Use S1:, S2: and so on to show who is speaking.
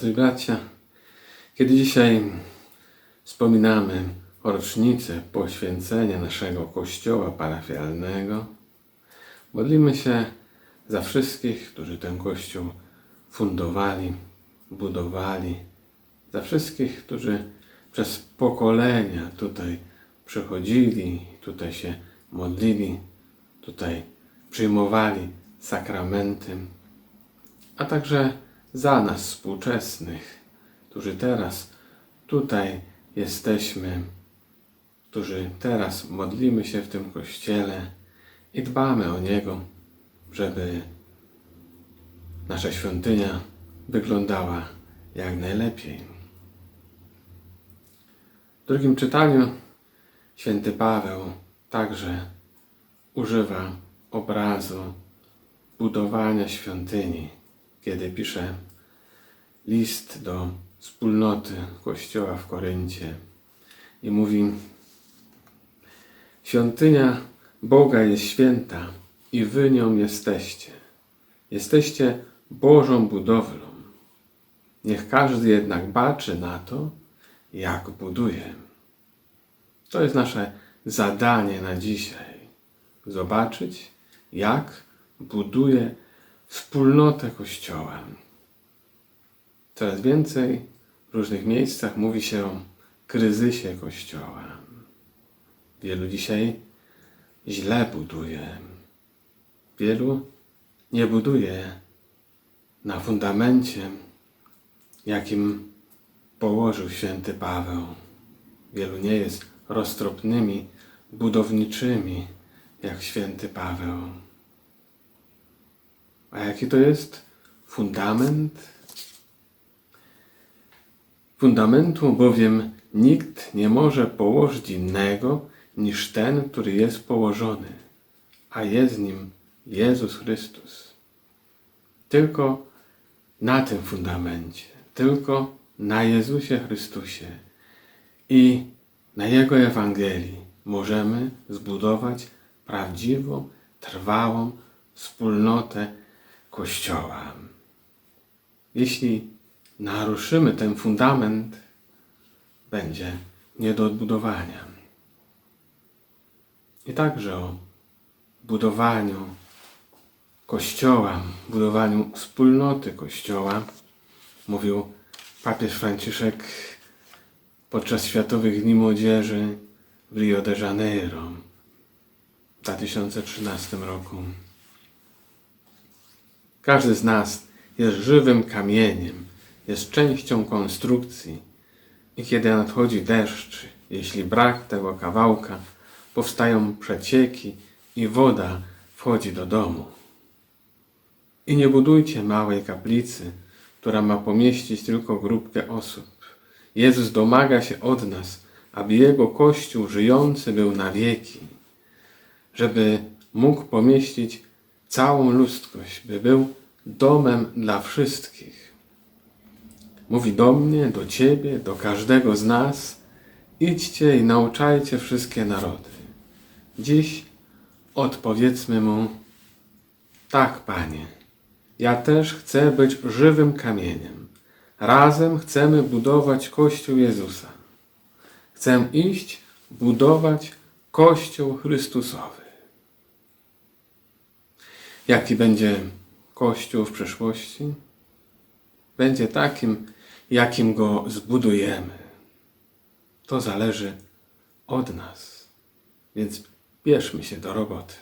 S1: siostry i bracia, kiedy dzisiaj wspominamy o rocznicę poświęcenia naszego kościoła parafialnego, modlimy się za wszystkich, którzy ten kościół fundowali, budowali, za wszystkich, którzy przez pokolenia tutaj przychodzili, tutaj się modlili, tutaj przyjmowali sakramenty, a także za nas współczesnych, którzy teraz tutaj jesteśmy, którzy teraz modlimy się w tym kościele i dbamy o niego, żeby nasza świątynia wyglądała jak najlepiej. W drugim czytaniu święty Paweł także używa obrazu budowania świątyni, kiedy pisze list do wspólnoty Kościoła w Koryncie i mówi: Świątynia Boga jest święta i wy nią jesteście. Jesteście Bożą budowlą. Niech każdy jednak baczy na to, jak buduje. To jest nasze zadanie na dzisiaj. Zobaczyć, jak buduje wspólnotę Kościoła. Coraz więcej w różnych miejscach mówi się o kryzysie Kościoła. Wielu dzisiaj źle buduje. Wielu nie buduje na fundamencie, jakim położył święty Paweł. Wielu nie jest roztropnymi budowniczymi, jak święty Paweł. A jaki to jest fundament? Fundamentu bowiem nikt nie może położyć innego niż ten, który jest położony, a jest nim Jezus Chrystus. Tylko na tym fundamencie, tylko na Jezusie Chrystusie i na Jego Ewangelii możemy zbudować prawdziwą, trwałą wspólnotę Kościoła. Jeśli naruszymy ten fundament, będzie nie do odbudowania. I także o budowaniu Kościoła, budowaniu wspólnoty Kościoła mówił papież Franciszek podczas Światowych Dni Młodzieży w Rio de Janeiro w 2013 roku. Każdy z nas jest żywym kamieniem, jest częścią konstrukcji i kiedy nadchodzi deszcz, jeśli brak tego kawałka, powstają przecieki i woda wchodzi do domu. I nie budujcie małej kaplicy, która ma pomieścić tylko grupkę osób. Jezus domaga się od nas, aby Jego Kościół żyjący był na wieki, żeby mógł pomieścić całą ludzkość, by był domem dla wszystkich. Mówi do mnie, do Ciebie, do każdego z nas, idźcie i nauczajcie wszystkie narody. Dziś odpowiedzmy Mu, tak, Panie, ja też chcę być żywym kamieniem. Razem chcemy budować Kościół Jezusa. Chcę iść budować Kościół Chrystusowy. Jaki będzie Kościół w przyszłości? Będzie takim, jakim go zbudujemy. To zależy od nas. Więc bierzmy się do roboty.